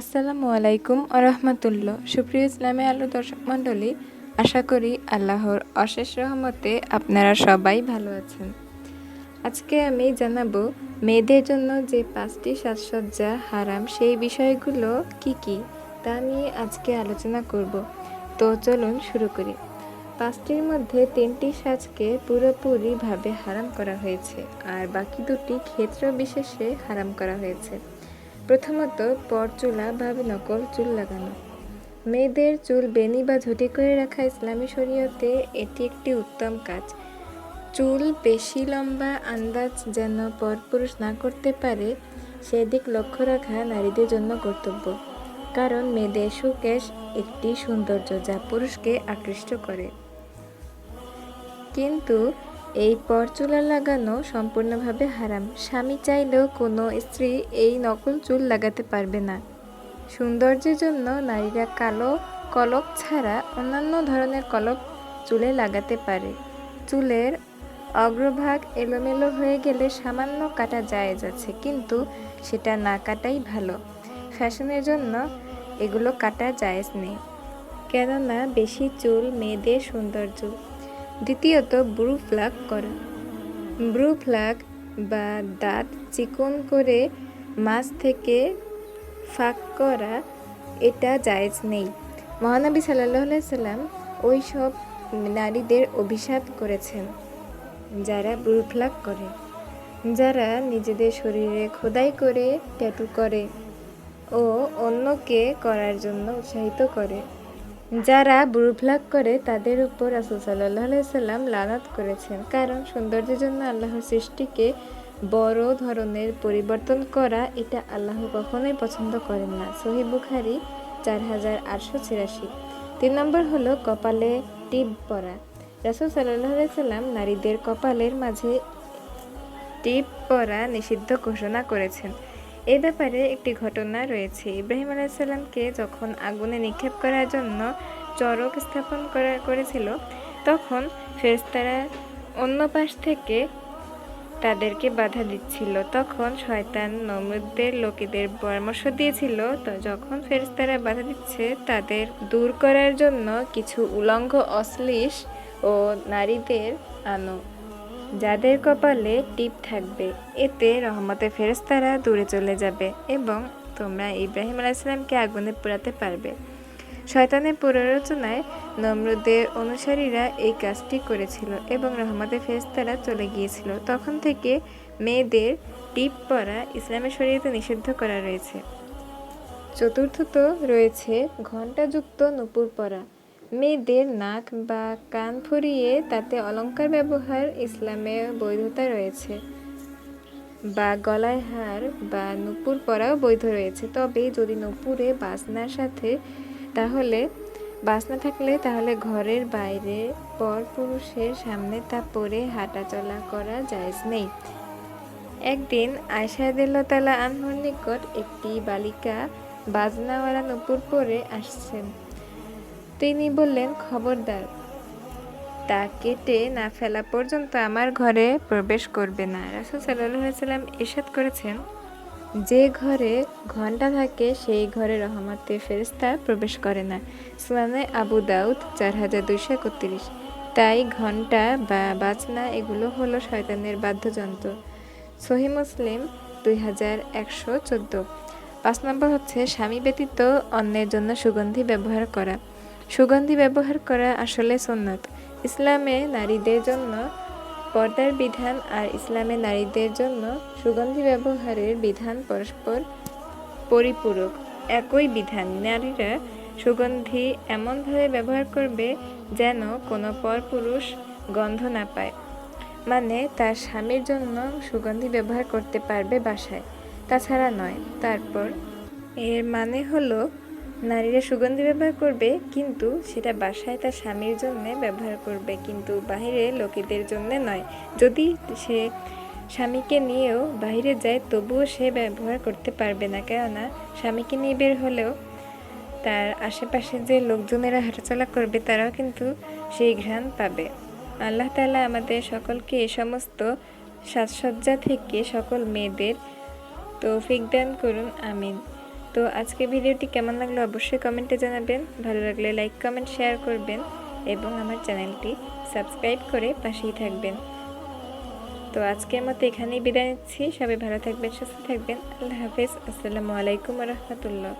আসসালামু আলাইকুম আরহামতুল্লাহ। সুপ্রিয় ইসলামী আলো দর্শক মণ্ডলী, আশা করি আল্লাহর অশেষ রহমতে আপনারা সবাই ভালো আছেন। আজকে আমি জানাব মেয়েদের জন্য যে পাঁচটি সাজসজ্জা হারাম, সেই বিষয়গুলো কি কি তা নিয়ে আজকে আলোচনা করব। তো চলুন শুরু করি। পাঁচটির মধ্যে তিনটি সাজকে পুরোপুরিভাবে হারাম করা হয়েছে, আর বাকি দুটি ক্ষেত্র বিশেষে হারাম করা হয়েছে। প্রথমত পরচুলা বা নকল চুল লাগানো। মেয়েদের চুল বেনি বা ঝুটি করে রাখা ইসলামী শরীয়তে এটি একটি উত্তম কাজ। চুল বেশি লম্বা আন্দাজ যেন পরপুরুষ না করতে পারে, সেদিক লক্ষ্য রাখা নারীদের জন্য কর্তব্য। কারণ মেয়েদের সুকেশ একটি সৌন্দর্য যা পুরুষকে আকৃষ্ট করে। কিন্তু এই পরচুলা লাগানো সম্পূর্ণভাবে হারাম। স্বামী চাইলেও কোনো স্ত্রী এই নকল চুল লাগাতে পারবে না। সৌন্দর্যের জন্য নারীরা কালো কলক ছাড়া অন্যান্য ধরনের কলক চুলে লাগাতে পারে। চুলের অগ্রভাগ এলোমেলো হয়ে গেলে সামান্য কাটা জায়েজ আছে, কিন্তু সেটা না কাটাই ভালো। ফ্যাশনের জন্য এগুলো কাটা জায়েজ নেই। কেননা বেশি চুল মেয়েদের সৌন্দর্য। দ্বিতীয়ত ব্রু ফ্লাগ করা। ব্রু ফ্লাগ বা দাঁত চিকন করে মাছ থেকে ফাঁক করা, এটা জায়েজ নেই। মহানবী সাল্লাহ সাল্লাম ওই সব নারীদের অভিশাপ করেছেন, যারা ব্রু ফ্লাগ করে। যারা নিজেদের শরীরে খোদাই করে, ট্যাটু করে ও অন্যকে করার জন্য উৎসাহিত করে। যারা বুরুফ্লাগ করে তাদের উপর রাসুল সাল্লাহ সাল্লাম লানাত করেছেন। কারণ সৌন্দর্যের জন্য আল্লাহর সৃষ্টিকে বড় ধরনের পরিবর্তন করা এটা আল্লাহ কখনোই পছন্দ করেন না। সহি বুখারি চার হাজার আটশো ছিয়াশি। তিন নম্বর হলো কপালে টিপ পরা। রাসুল সাল্লাহ সাল্লাম নারীদের কপালের মাঝে টিপ পরা নিষিদ্ধ ঘোষণা করেছেন। এই ব্যাপারে একটি ঘটনা রয়েছে। ইব্রাহিম আলাইসাল্লামকে যখন আগুনে নিক্ষেপ করার জন্য চরক স্থাপন করা করেছিল, তখন ফেরেস্তারা অন্য পাশ থেকে তাদেরকে বাধা দিচ্ছিল। তখন শয়তান নমরুদদের লোকেদের পরামর্শ দিয়েছিল, তো যখন ফেরেস্তারা বাধা দিচ্ছে, তাদের দূর করার জন্য কিছু উলঙ্গ অশ্লীষ ও নারীদের আনো। যাদের কপালে টিপ থাকবে, এতে রহমতে ফেরেস্তারা দূরে চলে যাবে এবং তোমরা ইব্রাহিম আলাইসালামকে আগুনে পোড়াতে পারবে। শয়তানের পুনরচনায় নমরুদের অনুসারীরা এই কাজটি করেছিল এবং রহমতে ফেরেস্তারা চলে গিয়েছিল। তখন থেকে মেয়েদের টিপ পরা ইসলামের শরীয়তে নিষিদ্ধ করা রয়েছে। চতুর্থত রয়েছে ঘণ্টাযুক্ত নুপুর পরা। মেয়েদের নাক বা কান ফুরিয়ে তাতে অলঙ্কার ব্যবহার ইসলামে বৈধতা রয়েছে বা গলায় হার বা নুপুর পরাও বৈধ রয়েছে। তবে যদি নুপুরে বাসনার সাথে তাহলে বাসনা থাকলে তাহলে ঘরের বাইরে পর পুরুষের সামনে তা পরে হাঁটা চলা করা জায়জ নেই। একদিন আয়সাদিল্লাতালা আনহর নিকট একটি বালিকা বাজনাওয়ালা নুপুর পরে আসছেন। তিনি বললেন, খবরদার, তা কেটে না ফেলা পর্যন্ত আমার ঘরে প্রবেশ করবে না। রাসুল সাল্লাম ইরশাদ করেছেন, যে ঘরে ঘণ্টা থাকে, সেই ঘরে রহমতে ফেরিস্তা প্রবেশ করে না। সুনানে আবু দাউদ চার হাজার দুইশো একত্রিশ। তাই ঘণ্টা বা বাজনা এগুলো হলো শয়তানের বাদ্যযন্ত্র। সহি মুসলিম দুই হাজার একশো চোদ্দ। পাঁচ নম্বর হচ্ছে স্বামী ব্যতীত অন্যের জন্য সুগন্ধি ব্যবহার করা। সুগন্ধি ব্যবহার করা আসলে সুন্নত। ইসলামে নারীদের জন্য পর্দার বিধান আর ইসলামে নারীদের জন্য সুগন্ধি ব্যবহারের বিধান পরস্পর পরিপূরক। একই বিধান, নারীরা সুগন্ধি এমনভাবে ব্যবহার করবে যেন কোনো পরপুরুষ গন্ধ না পায়। মানে তার স্বামীর জন্য সুগন্ধি ব্যবহার করতে পারবে বাসায়। তাছাড়া নয়, তারপর এর মানে হলো নারীরা সুগন্ধি ব্যবহার করবে, কিন্তু সেটা বাসায় তার স্বামীর জন্য ব্যবহার করবে, কিন্তু বাহিরে লোকেদের জন্য নয়। যদি সে স্বামীকে নিয়েও বাইরে যায়, তবুও সে ব্যবহার করতে পারবে না, কেননা স্বামীকে নিয়ে বের হলেও তার আশেপাশে যে লোকজনেরা হাঁটাচলা করবে, তারাও কিন্তু সেই ঘ্রাণ পাবে। আল্লাহ তালা আমাদের সকলকে এ সমস্ত সাজসজ্জা থেকে সকল মেয়েদের তৌফিক দান করুন, আমিন। তো আজকে ভিডিওটি কেমন লাগল অবশ্যই কমেন্টে জানাবেন। ভালো লাগলে লাইক, কমেন্ট, শেয়ার করবেন এবং আমার চ্যানেলটি সাবস্ক্রাইব করে পাশেই থাকবেন। তো আজকের মতো এখানেই বিদায় নিচ্ছি। সবাই ভালো থাকবেন, সুস্থ থাকবেন। আল্লাহ হাফেজ। আসসালামু আলাইকুম রহমতুল্লাহ।